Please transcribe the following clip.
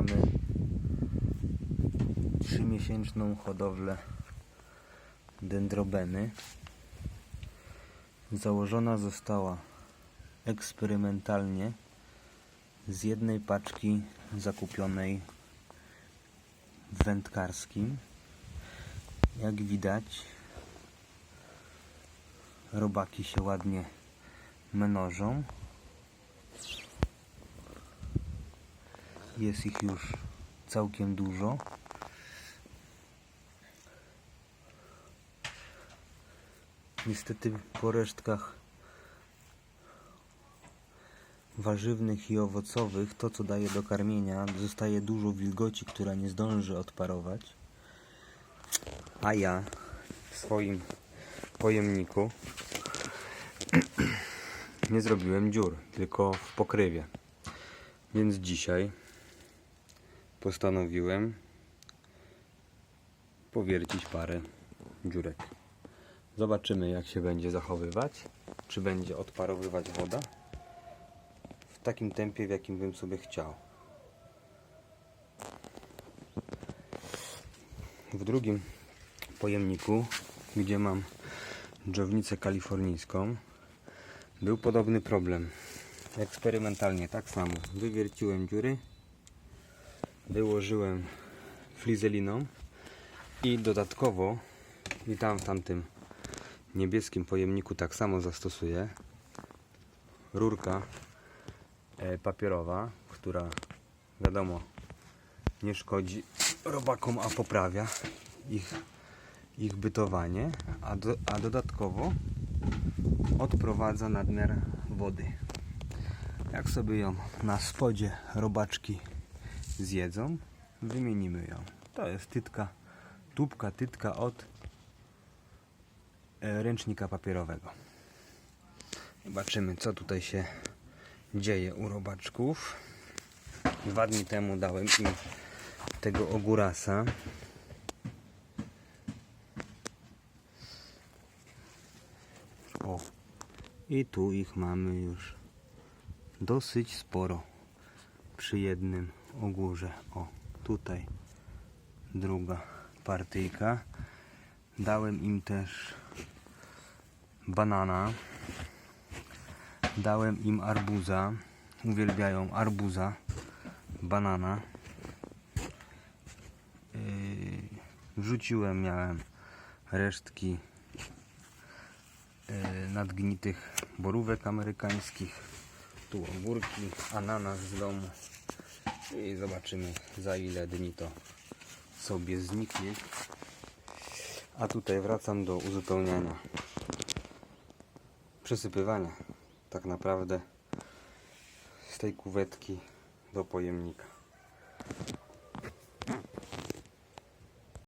mamy trzymiesięczną hodowlę dendrobeny. Założona została eksperymentalnie z jednej paczki zakupionej w wędkarskim. Jak widać robaki się ładnie mnożą. Jest ich już całkiem dużo. Niestety po resztkach warzywnych i owocowych, to co daje do karmienia, zostaje dużo wilgoci, która nie zdąży odparować. A ja w swoim pojemniku nie zrobiłem dziur, tylko w pokrywie. Więc dzisiaj postanowiłem powiercić parę dziurek. Zobaczymy jak się będzie zachowywać, czy będzie odparowywać woda w takim tempie, w jakim bym sobie chciał. W drugim pojemniku, gdzie mam dżownicę kalifornijską, był podobny problem. Eksperymentalnie tak samo. Wywierciłem dziury, wyłożyłem flizeliną i dodatkowo i tam w tamtym niebieskim pojemniku tak samo zastosuję rurka e, papierowa, która wiadomo nie szkodzi robakom, a poprawia ich, ich bytowanie, a, do, a dodatkowo odprowadza nadmiar wody. Jak sobie ją na spodzie robaczki zjedzą, wymienimy ją. To jest tytka, tubka tytka od e, ręcznika papierowego. Zobaczymy co tutaj się dzieje u robaczków. Dwa dni temu dałem im tego ogórasa. O, i tu ich mamy już dosyć sporo przy jednym ogórze. O, tutaj druga partyjka. Dałem im też banana. Dałem im arbuza. Uwielbiają arbuza, banana. Yy, Wrzuciłem, miałem resztki yy, nadgnitych borówek amerykańskich. Tu ogórki, ananas z domu. I zobaczymy za ile dni to sobie zniknie. A tutaj wracam do uzupełniania. Przesypywania tak naprawdę z tej kuwetki do pojemnika.